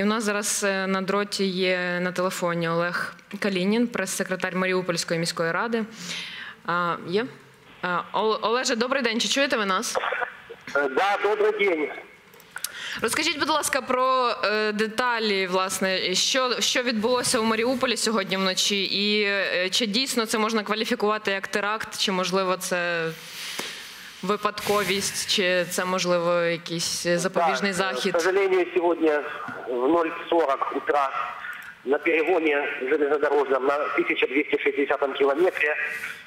І в нас зараз е, на дроті є на телефоні Олег Калінін, прес-секретар Маріупольської міської ради. А, є? А, Олеже, добрий день. Чи чуєте ви нас? Э, Да, добрый день. Розкажіть, будь ласка, про е, деталі, власне, що, що відбулося у Маріуполі сьогодні вночі, і е, чи дійсно це можна кваліфікувати як теракт, чи можливо це випадковість, чи це можливо якийсь е, запобіжний Да, захід? К сожалению, сегодня в 0.40 утра на перегоне железнодорожном на 1260 километре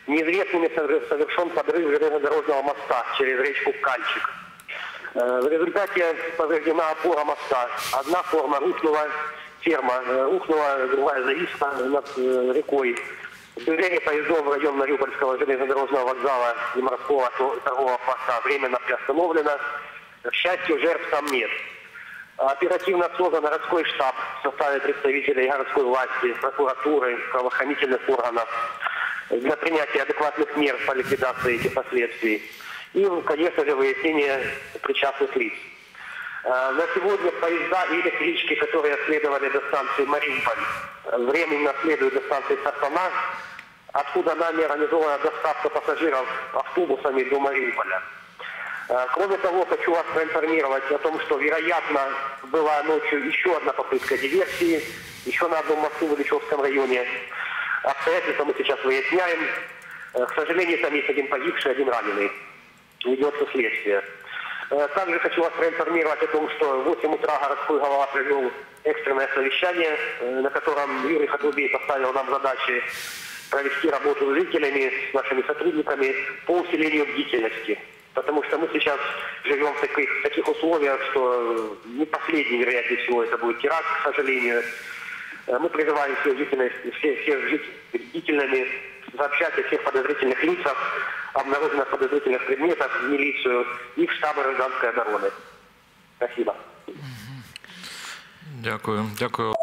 неизвестными совер- совершен подрыв железнодорожного моста через речку Кальчик. Э, В результате повреждена опора моста. Одна форма рухнула, ферма э, рухнула, другая зависла над э, рекой. Движение поездов в район Мариупольского железнодорожного вокзала и морского то- торгового поста временно приостановлено. К счастью, жертв там нет. Оперативно создан городской штаб в составе представителей городской власти, прокуратуры, правоохранительных органов для принятия адекватных мер по ликвидации этих последствий. И, конечно же, выяснение причастных лиц. Э, На сегодня поезда и электрички, которые следовали до станции Мариуполь, э, временно следуют до станции Сартана, откуда нами организована доставка пассажиров автобусами до Мариуполя. Э, Кроме того, хочу вас проинформировать о том, что, вероятно, была ночью еще одна попытка диверсии, еще на одном мосту в Ильичевском районе. Обстоятельства мы сейчас выясняем. К сожалению, там есть один погибший, один раненый. Ведется следствие. Э, Также хочу вас проинформировать о том, что в 8 утра городской голова провел экстренное совещание, э, на котором Юрий Хатлубей поставил нам задачи провести работу с жителями, с нашими сотрудниками по усилению бдительности. Потому что мы сейчас живем в таких, в таких условиях, что э, не последний, вероятнее всего, это будет теракт, к сожалению. Э, Мы призываем всех жителей, всех, всех жителей бдительными сообщать о всех подозрительных лицах, обнаруженных подозрительных предметах в милицию и в штаб гражданской обороны. Спасибо. Дякую. Дякую.